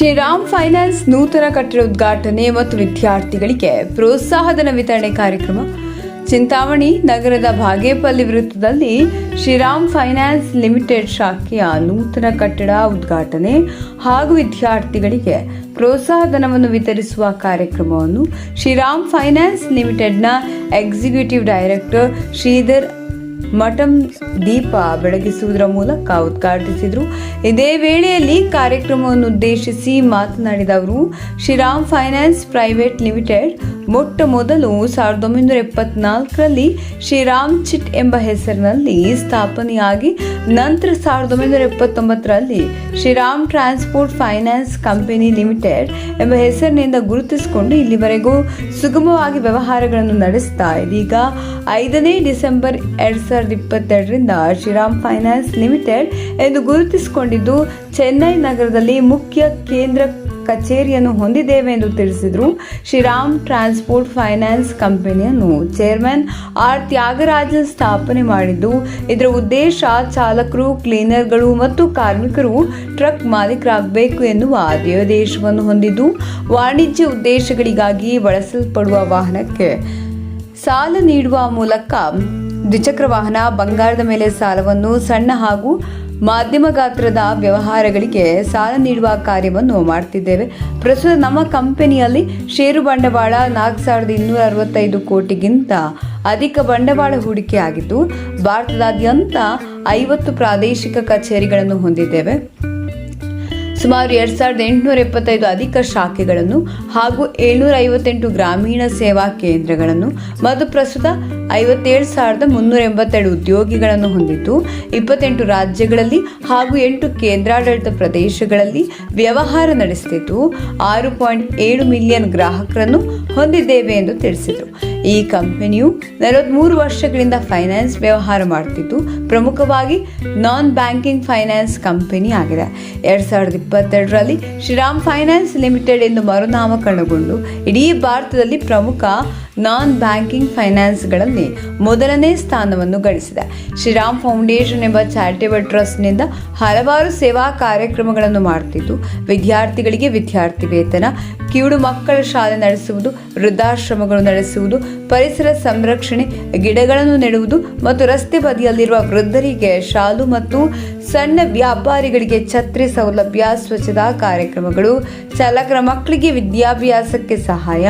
Shriram finance ನೂತನ ಕಟ್ಟಡ ಉದ್ಘಾಟನೆ ಮತ್ತು ವಿದ್ಯಾರ್ಥಿಗಳಿಗೆ ಪ್ರೋತ್ಸಾಹಧನ ವಿತರಣೆ ಕಾರ್ಯಕ್ರಮ. ಚಿಂತಾಮಣಿ ನಗರದ ಭಾಗೇಪಲ್ಲಿ ವೃತ್ತದಲ್ಲಿ ಶ್ರೀರಾಮ್ ಫೈನಾನ್ಸ್ ಲಿಮಿಟೆಡ್ ಶಾಖೆಯ ನೂತನ ಕಟ್ಟಡ ಉದ್ಘಾಟನೆ ಹಾಗೂ ವಿದ್ಯಾರ್ಥಿಗಳಿಗೆ ಪ್ರೋತ್ಸಾಹಧನವನ್ನು ವಿತರಿಸುವ ಕಾರ್ಯಕ್ರಮವನ್ನು ಶ್ರೀರಾಮ್ ಫೈನಾನ್ಸ್ ಲಿಮಿಟೆಡ್ನ ಎಕ್ಸಿಕ್ಯೂಟಿವ್ ಡೈರೆಕ್ಟರ್ ಶ್ರೀಧರ್ ಮಠಂ ದೀಪ ಬೆಳಗಿಸುವುದರ ಮೂಲಕ ಉದ್ಘಾಟಿಸಿದರು. ಇದೇ ವೇಳೆಯಲ್ಲಿ ಕಾರ್ಯಕ್ರಮವನ್ನು ಉದ್ದೇಶಿಸಿ ಮಾತನಾಡಿದ ಅವರು, ಶ್ರೀರಾಮ್ ಫೈನಾನ್ಸ್ ಪ್ರೈವೇಟ್ ಲಿಮಿಟೆಡ್ ಮೊಟ್ಟ ಮೊದಲು ಸಾವಿರದ ಒಂಬೈನೂರ ಎಪ್ಪತ್ನಾಲ್ಕರಲ್ಲಿ ಶ್ರೀರಾಮ್ ಚಿಟ್ ಎಂಬ ಹೆಸರಿನಲ್ಲಿ ಸ್ಥಾಪನೆಯಾಗಿ ನಂತರ ಸಾವಿರದ ಒಂಬೈನೂರ ಎಪ್ಪತ್ತೊಂಬತ್ತರಲ್ಲಿ Shriram Transport Finance Company Limited ಎಂಬ ಹೆಸರಿನಿಂದ ಗುರುತಿಸಿಕೊಂಡು ಇಲ್ಲಿವರೆಗೂ ಸುಗಮವಾಗಿ ವ್ಯವಹಾರಗಳನ್ನು ನಡೆಸ್ತಾ ಇದೀಗ ಐದನೇ ಡಿಸೆಂಬರ್ ಎರಡು ಸಾವಿರದ ಇಪ್ಪತ್ತೆರಡರಿಂದ ಶ್ರೀರಾಮ್ ಫೈನಾನ್ಸ್ ಲಿಮಿಟೆಡ್ ಎಂದು ಗುರುತಿಸಿಕೊಂಡಿದ್ದು, ಚೆನ್ನೈ ನಗರದಲ್ಲಿ ಮುಖ್ಯ ಕೇಂದ್ರ ಕಚೇರಿಯನ್ನು ಹೊಂದಿದ್ದೇವೆ ಎಂದು ತಿಳಿಸಿದರು. ಶ್ರೀರಾಮ್ ಟ್ರಾನ್ಸ್ಪೋರ್ಟ್ ಫೈನಾನ್ಸ್ ಕಂಪನಿಯನ್ನು ಚೇರ್ಮನ್ ಆರ್ ತ್ಯಾಗರಾಜನ್ ಸ್ಥಾಪನೆ ಮಾಡಿದ್ದು, ಇದರ ಉದ್ದೇಶ ಚಾಲಕರು, ಕ್ಲೀನರ್ಗಳು ಮತ್ತು ಕಾರ್ಮಿಕರು ಟ್ರಕ್ ಮಾಲೀಕರಾಗಬೇಕು ಎನ್ನುವ ಧ್ಯೇಯೋದ್ದೇಶವನ್ನು ಹೊಂದಿದ್ದು, ವಾಣಿಜ್ಯ ಉದ್ದೇಶಗಳಿಗಾಗಿ ಬಳಸಲ್ಪಡುವ ವಾಹನಕ್ಕೆ ಸಾಲ ನೀಡುವ ಮೂಲಕ ದ್ವಿಚಕ್ರ ವಾಹನ ಬಂಗಾರದ ಮೇಲೆ ಸಾಲವನ್ನು ಸಣ್ಣ ಹಾಗೂ ಮಾಧ್ಯಮ ಗಾತ್ರದ ವ್ಯವಹಾರಗಳಿಗೆ ಸಾಲ ನೀಡುವ ಕಾರ್ಯವನ್ನು ಮಾಡ್ತಿದ್ದೇವೆ. ಪ್ರಸ್ತುತ ನಮ್ಮ ಕಂಪನಿಯಲ್ಲಿ ಷೇರು ಬಂಡವಾಳ ನಾಲ್ಕು ಸಾವಿರದ ಇನ್ನೂರ ಅರವತ್ತೈದು ಕೋಟಿಗಿಂತ ಅಧಿಕ ಬಂಡವಾಳ ಹೂಡಿಕೆ ಆಗಿದ್ದು ಭಾರತದಾದ್ಯಂತ ಐವತ್ತು ಪ್ರಾದೇಶಿಕ ಕಚೇರಿಗಳನ್ನು ಹೊಂದಿದ್ದೇವೆ. ಸುಮಾರು ಎರಡ್ ಸಾವಿರದ ಎಂಟುನೂರ ಎಪ್ಪತ್ತೈದು ಅಧಿಕ ಶಾಖೆಗಳನ್ನು ಹಾಗೂ ಏಳ್ನೂರ ಐವತ್ತೆಂಟು ಗ್ರಾಮೀಣ ಸೇವಾ ಕೇಂದ್ರಗಳನ್ನು. ಮತ್ತು ಪ್ರಸ್ತುತ ಐವತ್ತೇಳು ಸಾವಿರದ ಮುನ್ನೂರ ಎಂಬತ್ತೆರಡು ಉದ್ಯೋಗಿಗಳನ್ನು ಹೊಂದಿದ್ದು, ಇಪ್ಪತ್ತೆಂಟು ರಾಜ್ಯಗಳಲ್ಲಿ ಹಾಗೂ ಎಂಟು ಕೇಂದ್ರಾಡಳಿತ ಪ್ರದೇಶಗಳಲ್ಲಿ ವ್ಯವಹಾರ ನಡೆಸುತ್ತಿದ್ದು ಆರು ಪಾಯಿಂಟ್ ಏಳು ಮಿಲಿಯನ್ ಗ್ರಾಹಕರನ್ನು ಹೊಂದಿದ್ದೇವೆ ಎಂದು ತಿಳಿಸಿದರು. ಈ ಕಂಪನಿಯು ನಲವತ್ತ್ಮೂರು ವರ್ಷಗಳಿಂದ ಫೈನಾನ್ಸ್ ವ್ಯವಹಾರ ಮಾಡುತ್ತಿದ್ದು ಪ್ರಮುಖವಾಗಿ ನಾನ್ ಬ್ಯಾಂಕಿಂಗ್ ಫೈನಾನ್ಸ್ ಕಂಪನಿ ಆಗಿದೆ. ಎರಡು ಸಾವಿರದ ಇಪ್ಪತ್ತೆರಡರಲ್ಲಿ ಶ್ರೀರಾಮ್ ಫೈನಾನ್ಸ್ ಲಿಮಿಟೆಡ್ ಎಂದು ಮರುನಾಮಕರಣಗೊಂಡು, ಇಡೀ ಭಾರತದಲ್ಲಿ ಪ್ರಮುಖ ನಾನ್ ಬ್ಯಾಂಕಿಂಗ್ ಫೈನಾನ್ಸ್ಗಳಲ್ಲಿ ಮೊದಲನೇ ಸ್ಥಾನವನ್ನು ಗಳಿಸಿದೆ. ಶ್ರೀರಾಮ್ ಫೌಂಡೇಶನ್ ಎಂಬ ಚಾರಿಟೇಬಲ್ ಟ್ರಸ್ಟ್ನಿಂದ ಹಲವಾರು ಸೇವಾ ಕಾರ್ಯಕ್ರಮಗಳನ್ನು ಮಾಡುತ್ತಿದ್ದು, ವಿದ್ಯಾರ್ಥಿಗಳಿಗೆ ವಿದ್ಯಾರ್ಥಿ ವೇತನ ಕಿವುಡು ಮಕ್ಕಳ ಶಾಲೆ ನಡೆಸುವುದು, ವೃದ್ಧಾಶ್ರಮಗಳು ನಡೆಸುವುದು, ಪರಿಸರ ಸಂರಕ್ಷಣೆ, ಗಿಡಗಳನ್ನು ನೆಡುವುದು ಮತ್ತು ರಸ್ತೆ ಬದಿಯಲ್ಲಿರುವ ವೃದ್ಧರಿಗೆ ಶಾಲು ಮತ್ತು ಸಣ್ಣ ವ್ಯಾಪಾರಿಗಳಿಗೆ ಛತ್ರಿ ಸೌಲಭ್ಯ, ಸ್ವಚ್ಛತಾ ಕಾರ್ಯಕ್ರಮಗಳು, ಚಾಲಕರ ಮಕ್ಕಳಿಗೆ ವಿದ್ಯಾಭ್ಯಾಸಕ್ಕೆ ಸಹಾಯ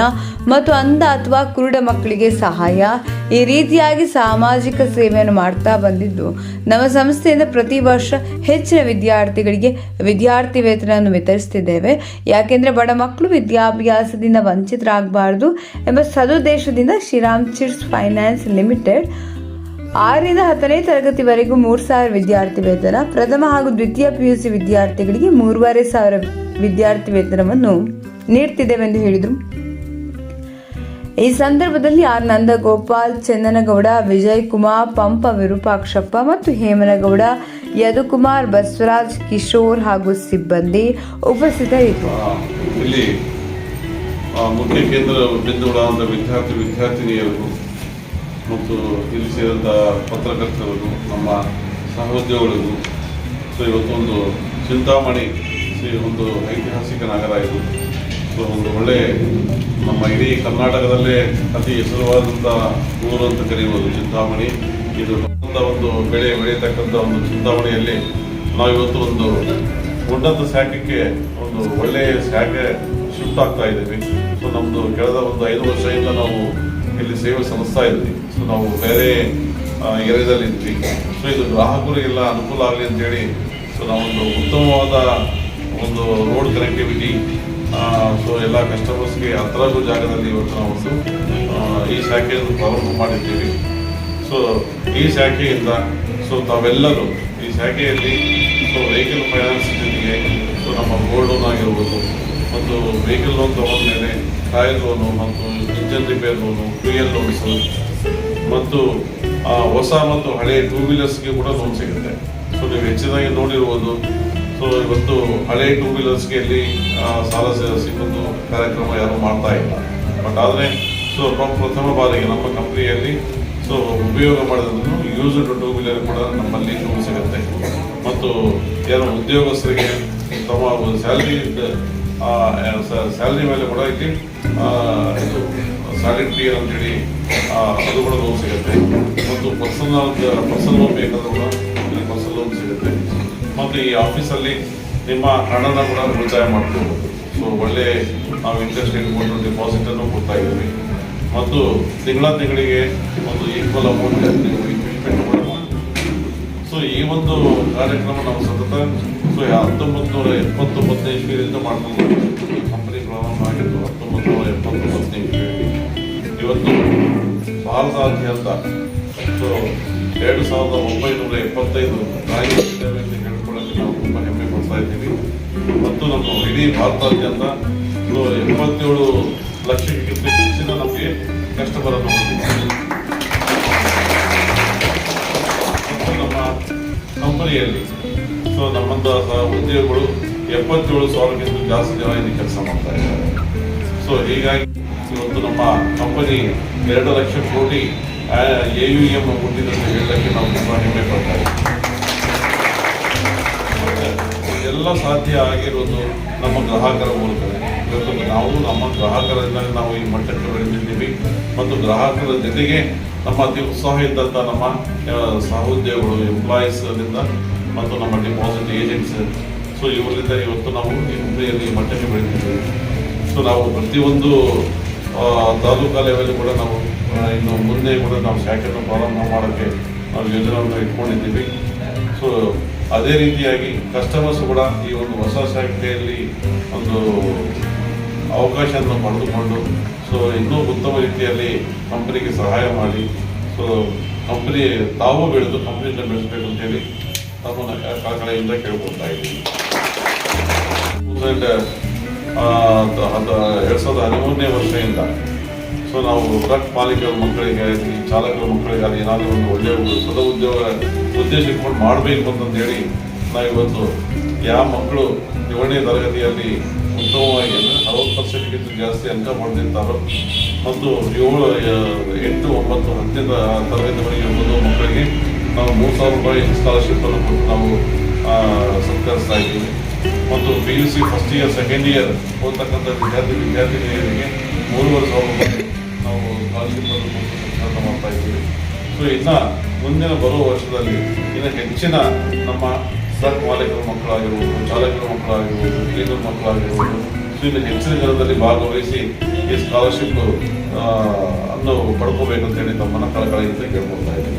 ಮತ್ತು ಅಂಧ ಅಥವಾ ಕುರುಡ ಮಕ್ಕಳಿಗೆ ಸಹಾಯ ಈ ರೀತಿಯಾಗಿ ಸಾಮಾಜಿಕ ಸೇವೆಯನ್ನು ಮಾಡ್ತಾ ಬಂದಿದ್ದು. ನಮ್ಮ ಸಂಸ್ಥೆಯಿಂದ ಪ್ರತಿ ವರ್ಷ ಹೆಚ್ಚಿನ ವಿದ್ಯಾರ್ಥಿಗಳಿಗೆ ವಿದ್ಯಾರ್ಥಿ ವೇತನವನ್ನು ವಿತರಿಸ್ತಿದ್ದೇವೆ. ಯಾಕೆಂದರೆ ಬಡ ಮಕ್ಕಳು ವಿದ್ಯಾಭ್ಯಾಸದಿಂದ ವಂಚಿತರಾಗಬಾರ್ದು ಎಂಬ ಸದುದ್ದೇಶದಿಂದ ಶ್ರೀರಾಮ್ ಚಿಟ್ಸ್ ಫೈನಾನ್ಸ್ ಲಿಮಿಟೆಡ್ ಆರರಿಂದ ಹತ್ತನೇ ತರಗತಿವರೆಗೂ ಮೂರು ಸಾವಿರ ವಿದ್ಯಾರ್ಥಿ ವೇತನ, ಪ್ರಥಮ ಹಾಗೂ ದ್ವಿತೀಯ ಪಿಯುಸಿ ವಿದ್ಯಾರ್ಥಿಗಳಿಗೆ ಮೂರುವರೆ ಸಾವಿರ ವಿದ್ಯಾರ್ಥಿ ವೇತನವನ್ನು ನೀಡ್ತಿದ್ದೇವೆಂದು ಹೇಳಿದರು. ಈ ಸಂದರ್ಭದಲ್ಲಿ ಆರ್ ನಂದಗೋಪಾಲ್, ಚಂದನಗೌಡ ವಿಜಯ್ ಕುಮಾರ್ ಪಂಪ ವಿರೂಪಾಕ್ಷಪ್ಪ ಮತ್ತು ಹೇಮನಗೌಡ, ಯದುಕುಮಾರ್ ಬಸವರಾಜ್ ಕಿಶೋರ್ ಹಾಗೂ ಸಿಬ್ಬಂದಿ ಉಪಸ್ಥಿತರಿದ್ದರು. ಮುಖ್ಯ ಕೇಂದ್ರ ಬಿಂದುಗಳಾದ ವಿದ್ಯಾರ್ಥಿ ವಿದ್ಯಾರ್ಥಿನಿಯರು ಮತ್ತು ಇಲ್ಲಿ ಸೇರಿದಂಥ ಪತ್ರಕರ್ತರಿಗೂ ನಮ್ಮ ಸಹೋದ್ಯೋಗಿಗಳಿಗೂ ಸೊ, ಇವತ್ತೊಂದು ಚಿಂತಾಮಣಿ, ಶ್ರೀ ಒಂದು ಐತಿಹಾಸಿಕ ನಗರ ಇದು. ಸೊ, ಒಂದು ಒಳ್ಳೆ ನಮ್ಮ ಇಡೀ ಕರ್ನಾಟಕದಲ್ಲೇ ಅತಿ ಹೆಸರುವಾದಂಥ ಊರು ಅಂತ ಕರೆಯುವುದು ಚಿಂತಾಮಣಿ. ಇದು ಒಂದು ಬೆಳೆ ಬೆಳೆಯತಕ್ಕಂಥ ಒಂದು ಚಿಂತಾಮಣಿಯಲ್ಲಿ ನಾವಿವತ್ತು ಒಂದು ಉನ್ನತ ಶಾಖಕ್ಕೆ, ಒಂದು ಒಳ್ಳೆಯ ಶಾಖೆ ಶಿಫ್ಟ್ ಆಗ್ತಾ ಇದ್ದೀವಿ. ನಮ್ಮದು ಕಳೆದ ಒಂದು ಐದು ವರ್ಷದಿಂದ ನಾವು ಇಲ್ಲಿ ಸೇವೆ ಸಲ್ಲಿಸ್ತಾ ಇದ್ವಿ ಸೊ ನಾವು ಬೇರೆ ಏರಿಯಾದಲ್ಲಿ ಇದ್ವಿ. ಸೊ ಇದು ಗ್ರಾಹಕರಿಗೆಲ್ಲ ಅನುಕೂಲ ಆಗಲಿ ಅಂತೇಳಿ ಸೊ ನಾವೊಂದು ಉತ್ತಮವಾದ ಒಂದು ರೋಡ್ ಕನೆಕ್ಟಿವಿಟಿ ಸೊ ಎಲ್ಲ ಕಸ್ಟಮರ್ಸ್ಗೆ ಆಗೋ ಜಾಗದಲ್ಲಿ ಇವತ್ತು ನಾವು ಈ ಶಾಖೆಯನ್ನು ಪ್ರಾರಂಭ ಮಾಡಿದ್ದೀವಿ. ಸೊ ಈ ಶಾಖೆಯಿಂದ ಸೊ ತಾವೆಲ್ಲರೂ ಈ ಶಾಖೆಯಲ್ಲಿ ಸೊ ವೆಹಿಕಲ್ ಫೈನಾನ್ಸ್ ಜೊತೆಗೆ ಸೊ ನಮ್ಮ ಗೋಲ್ಡ್ ಲೋನ್ ಆಗಿರ್ಬೋದು ಮತ್ತು ವೆಹಿಕಲ್ ಲೋನ್ ತಗೊಂಡ್ಮೇಲೆ ಟೈರ್ ಲೋನು ಮತ್ತು engine repair loan fuel loans ಮತ್ತು ಹೊಸ ಮತ್ತು ಹಳೆ ಟೂ ವೀಲರ್ಸ್ಗೆ ಕೂಡ ಲೋನ್ ಸಿಗುತ್ತೆ. ಸೊ ನೀವು ಹೆಚ್ಚಿನಾಗಿ ನೋಡಿರ್ಬೋದು. ಸೊ ಇವತ್ತು ಹಳೆ ಟೂ ವೀಲರ್ಸ್ಗೆ ಇಲ್ಲಿ ಸಾಲ ಸಿಗೋದು ಕಾರ್ಯಕ್ರಮ ಯಾರು ಮಾಡ್ತಾ ಇಲ್ಲ. ಬಟ್ ಆದರೆ ಸೊ ಪ್ರಥಮ ಬಾರಿಗೆ ನಮ್ಮ ಕಂಪ್ನಿಯಲ್ಲಿ ಸೊ ಉಪಯೋಗ ಮಾಡಿದ್ರು ಯೂಸ್ಡ್ ಟೂ ವೀಲರ್ ಕೂಡ ನಮ್ಮಲ್ಲಿ ಲೋನ್ ಸಿಗುತ್ತೆ. ಮತ್ತು, ಯಾರು ಉದ್ಯೋಗಸ್ಥರಿಗೆ ತಮ್ಮ ಸ್ಯಾಲ್ರಿ ಸ್ಯಾಲ್ರಿ ಮೇಲೆ ಕೂಡ ಇಲ್ಲಿ ಇದು ಸ್ಯಾಲಿಡ್ ಪಿಯರ್ ಅಂತೇಳಿ ಅದು ಕೂಡ ಲೋನ್ ಸಿಗುತ್ತೆ. ಮತ್ತು ಪರ್ಸನಲ್ ಪರ್ಸನಲ್ ಲೋನ್ ಬೇಕಾದ್ರೂ ಕೂಡ ಇಲ್ಲಿ ಪರ್ಸನಲ್ ಲೋನ್ ಸಿಗುತ್ತೆ. ಮತ್ತು ಈ ಆಫೀಸಲ್ಲಿ ನಿಮ್ಮ ಹಣನ ಕೂಡ ಉಳಿತಾಯ ಮಾಡ್ಕೋಬೋದು. ಸೊ ಒಳ್ಳೆ, ನಾವು ಇಂಟ್ರೆಸ್ಟ್ ರೇಟ್ ಕೊಟ್ಟು ಡೆಪಾಸಿಟ್ ಅನ್ನು ಕೊಡ್ತಾ ಇದ್ದೀವಿ. ಮತ್ತು ತಿಂಗಳ ತಿಂಗಳಿಗೆ ಒಂದು ಈಕ್ವಲ್ ಅಮೌಂಟ್ ನೀವು ಇನ್ವೆಸ್ಟ್ಮೆಂಟ್ ಸೊ ಈ ಒಂದು ಕಾರ್ಯಕ್ರಮ ನಾವು ಸತತ ಹತ್ತೊಂಬತ್ತು ನೂರ ಎಪ್ಪತ್ತೊಂಬತ್ತನೇ ಇಸ್ವಿಯಿಂದ ಮಾಡ್ಕೊಂಡು. ಈ ಕಂಪನಿ ಪ್ರಾರಂಭ ಆಗಿದ್ದು ಹತ್ತೊಂಬತ್ತು ನೂರ ಎಪ್ಪತ್ತೊಂಬತ್ತನೇ ಇಸ್ವಿಯಲ್ಲಿ. ಇವತ್ತು ಭಾರತಾದ್ಯಂತ ಸೊ ಎರಡು ಸಾವಿರದ ಒಂಬೈನೂರ ಎಪ್ಪತ್ತೈದು ರಾಜ್ಯಗಳಿದ್ದಾವೆ ಅಂತ ಹೇಳ್ಕೊಳ್ಳೋಕೆ ನಾವು ತುಂಬ ಹೆಮ್ಮೆ ಪಡ್ತಾ ಇದ್ದೀವಿ. ಮತ್ತು ನಮ್ಮ ಇಡೀ ಭಾರತಾದ್ಯಂತ ಇದು ಎಪ್ಪತ್ತೇಳು ಲಕ್ಷಕ್ಕಿಂತ ಹೆಚ್ಚಿನ ನಮಗೆ ಕಸ್ಟಮರ್ ಅನ್ನು ಹೊಂದಿದ್ದೀವಿ ಕಂಪನಿಯಲ್ಲಿ ಸೊ ನಮ್ಮಂತ ಉದ್ಯೋಗಗಳು ಎಪ್ಪತ್ತೇಳು ಸಾವಿರಕ್ಕಿಂತ ಜಾಸ್ತಿ ಜನ ಇಲ್ಲಿ ಕೆಲಸ ಮಾಡ್ತಾ ಇದ್ದಾರೆ. ಸೊ ಹೀಗಾಗಿ ಇವತ್ತು ನಮ್ಮ ಕಂಪನಿ ಎರಡು ಲಕ್ಷ ಕೋಟಿ ಎ ಯು ಎಂ ಮುಟ್ಟಿದೆ ಅಂತ ಹೇಳಕ್ಕೆ ನಾವು ತುಂಬ ಹೆಮ್ಮೆ ಪಡ್ತಾ ಇದ್ದೀವಿ. ಎಲ್ಲ ಸಾಧ್ಯ ಆಗಿರೋದು ನಮ್ಮ ಗ್ರಾಹಕರ ಮೂಲಕ, ಇವತ್ತು ನಾವು ನಮ್ಮ ಗ್ರಾಹಕರಿಂದ ನಾವು ಈ ಮಟ್ಟಕ್ಕೆ ಬೆಳೆದಿದ್ದೀವಿ ಮತ್ತು ಗ್ರಾಹಕರ ಜೊತೆಗೆ ನಮ್ಮ ಅತಿ ಉತ್ಸಾಹ ಇದ್ದಂಥ ನಮ್ಮ ಸಹೋದ್ಯೋಗಗಳು ಎಂಪ್ಲಾಯೀಸ್ರಿಂದ ಮತ್ತು ನಮ್ಮ ಡಿಪಾಸಿಟ್ ಏಜೆಂಟ್ಸ್ ಸೊ ಇವರಿಂದ ಇವತ್ತು ನಾವು ಈ ಹುದ್ದೆಯಲ್ಲಿ ಮಟ್ಟಕ್ಕೆ ಬೆಳಿತಿದ್ದೇವೆ ಸೊ ನಾವು ಪ್ರತಿಯೊಂದು ತಾಲೂಕಾ ಲೆವೆಲ್ ಕೂಡ ನಾವು ಇನ್ನು ಮುಂದೆ ಕೂಡ ನಾವು ಶಾಖೆಯನ್ನು ಪ್ರಾರಂಭ ಮಾಡೋಕ್ಕೆ ನಾವು ಯೋಜನೆಯನ್ನು ಇಟ್ಕೊಂಡಿದ್ದೀವಿ. ಸೊ ಅದೇ ರೀತಿಯಾಗಿ ಕಸ್ಟಮರ್ಸ್ ಕೂಡ ಈ ಒಂದು ಹೊಸ ಶಾಖೆಯಲ್ಲಿ ಒಂದು ಅವಕಾಶವನ್ನು ಪಡೆದುಕೊಂಡು ಸೊ ಇನ್ನೂ ಉತ್ತಮ ರೀತಿಯಲ್ಲಿ ಕಂಪನಿಗೆ ಸಹಾಯ ಮಾಡಿ ಸೊ ಕಂಪ್ನಿ ತಾವು ಬೆಳೆದು ಕಂಪ್ನಿಯಿಂದ ಬೆಳೆಸಬೇಕು ಅಂತೇಳಿ ತಮ್ಮನ್ನು ಕೇಳ್ಕೊಳ್ತಾ ಇದ್ದೀವಿ ಎರಡು ಸಾವಿರದ ಹದಿಮೂರನೇ ವರ್ಷದಿಂದ, ಸೊ ನಾವು ಟ್ರಕ್ ಮಾಲೀಕರ ಮಕ್ಕಳಿಗೆ ಆಗಲಿ, ಚಾಲಕರ ಮಕ್ಕಳಿಗೆ ಆಗಲಿ, ಏನಾದರೂ ಒಂದು ಒಳ್ಳೆಯ ಸದ ಉದ್ಯೋಗ, ಉದ್ದೇಶ ಇಟ್ಕೊಂಡು ಮಾಡಬೇಕು ಅಂತಂದೇಳಿ ನಾವು ಇವತ್ತು ಯಾವ ಮಕ್ಕಳು ಏಳನೇ ತರಗತಿಯಲ್ಲಿ ಉತ್ತಮವಾಗಿ ಅರವತ್ತು ಪರ್ಸೆಂಟ್ಗಿಂತ ಜಾಸ್ತಿ ಅಂಕ ಪಡೆದಿರ್ತಾರೋ ಮತ್ತು ಏಳು ಎಂಟು, ಒಂಬತ್ತು ಹತ್ತನೇ ತರಗತಿವರೆಗೆ ಓದೋ ಮಕ್ಕಳಿಗೆ ನಾವು ಮೂರು ಸಾವಿರ ರೂಪಾಯಿ ಸ್ಕಾಲರ್ಶಿಪ್ ಅನ್ನು ಕೊಟ್ಟು ನಾವು ಸತ್ಕರಿಸ್ತಾ ಇದ್ದೀವಿ ಮತ್ತು P U C first year second year ಓದ್ತಕ್ಕಂಥ ವಿದ್ಯಾರ್ಥಿ ವಿದ್ಯಾರ್ಥಿನಿಯರಿಗೆ ಮೂರುವರೆ ಸಾವಿರ ರೂಪಾಯಿ ನಾವು ಸ್ಕಾಲರ್ಶಿಪ್ ಅನ್ನು ಕೊಟ್ಟು ಮಾಡ್ತಾ ಇದ್ದೀವಿ. ಸೊ ಇನ್ನು ಮುಂದಿನ ಬರುವ ವರ್ಷದಲ್ಲಿ ಇನ್ನು ಹೆಚ್ಚಿನ ನಮ್ಮ ಟ್ರಕ್ ಮಾಲೀಕರ ಮಕ್ಕಳಾಗಿರ್ಬೋದು, ಚಾಲಕರ ಮಕ್ಕಳಾಗಿರ್ಬೋದು ಕ್ಲೀನರ್ ಮಕ್ಕಳಾಗಿರ್ಬೋದು ಸೊ ಇನ್ನು ಹೆಚ್ಚಿನ ಜನರಲ್ಲಿ ಭಾಗವಹಿಸಿ ಈ ಸ್ಕಾಲರ್ಶಿಪ್ ಅನ್ನು ಪಡ್ಕೋಬೇಕಂತೇಳಿ ತಮ್ಮನ್ನ ಕಳಕಳಿಯಿಂದ ಕೇಳ್ಕೊಳ್ತಾ ಇದ್ದೀನಿ.